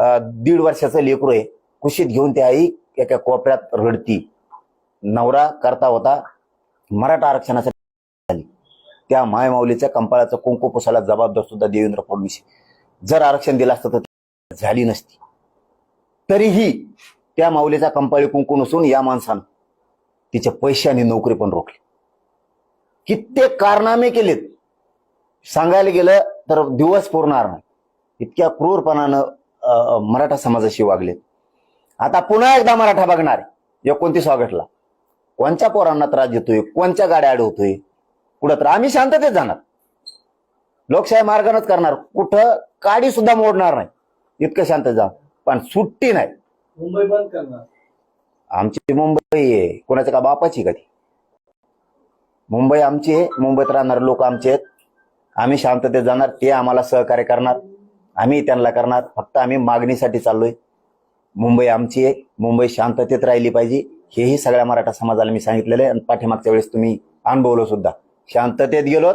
दीड वर्षाचं लेकरू आहे. कुशीत घेऊन ती आई एका कोपऱ्यात रडती. नवरा करता होता मराठा आरक्षणासाठी झाली त्या मायमाऊलीच्या कंपाळाचं कुंकू पुसायला जबाबदार सुद्धा देवेंद्र फडणवीस जर आरक्षण दिलं असतं तर झाली नसती. तरीही त्या माऊलीचा कंपाळी कुंकू नसून या माणसानं तिचे पैसे आणि नोकरी पण रोखली. कित्येक कारनामे केलेत. सांगायला गेलं तर दिवस पुरणार नाही. इतक्या क्रूरपणानं मराठा समाजाशी वागलेत आता पुन्हा एकदा मराठा बघणार एकोणतीस ऑगस्टला कोणत्या पोरांना त्रास देतोय कोणत्या गाड्या अडवतोय? कुठं तर आम्ही शांततेत जाणार. लोकशाही मार्गानच करणार. कुठं? काडी सुद्धा मोडणार नाही. इतकं शांत जा. पण सुट्टी नाही. मुंबई बंद करणार. आमची मुंबई आहे. कोणाच्या का बापाची कधी मुंबई आमची आहे. मुंबईत राहणारे लोक आमचे आहेत. आम्ही शांततेत जाणार. ते आम्हाला सहकार्य करणार. आम्ही त्यांना करणार. फक्त आम्ही मागणीसाठी चाललोय. मुंबई आमची आहे. मुंबई शांततेत राहिली पाहिजे. हेही सगळ्या मराठा समाजाला मी सांगितलेलं आहे. आणि पाठीमागच्या वेळेस तुम्ही अनुभवलो सुद्धा. शांततेत गेलोत.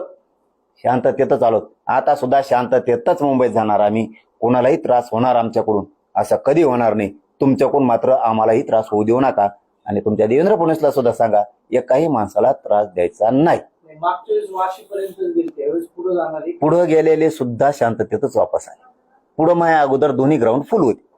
शांततेतच आलोत. आता सुद्धा शांततेतच मुंबईत जाणार आम्ही. कोणालाही त्रास होणार आमच्याकडून. असं कधी होणार नाही. तुमच्याकडून मात्र आम्हालाही त्रास होऊ देऊ नका. आणि तुमच्या देवेंद्र फडणवीसला सुद्धा सांगा एकाही माणसाला त्रास द्यायचा नाही. पुढे पुढं गेलेले सुद्धा शांततेतच वापस आले. पुढं माझ्या अगोदर दोन्ही ग्राउंड फुल होते.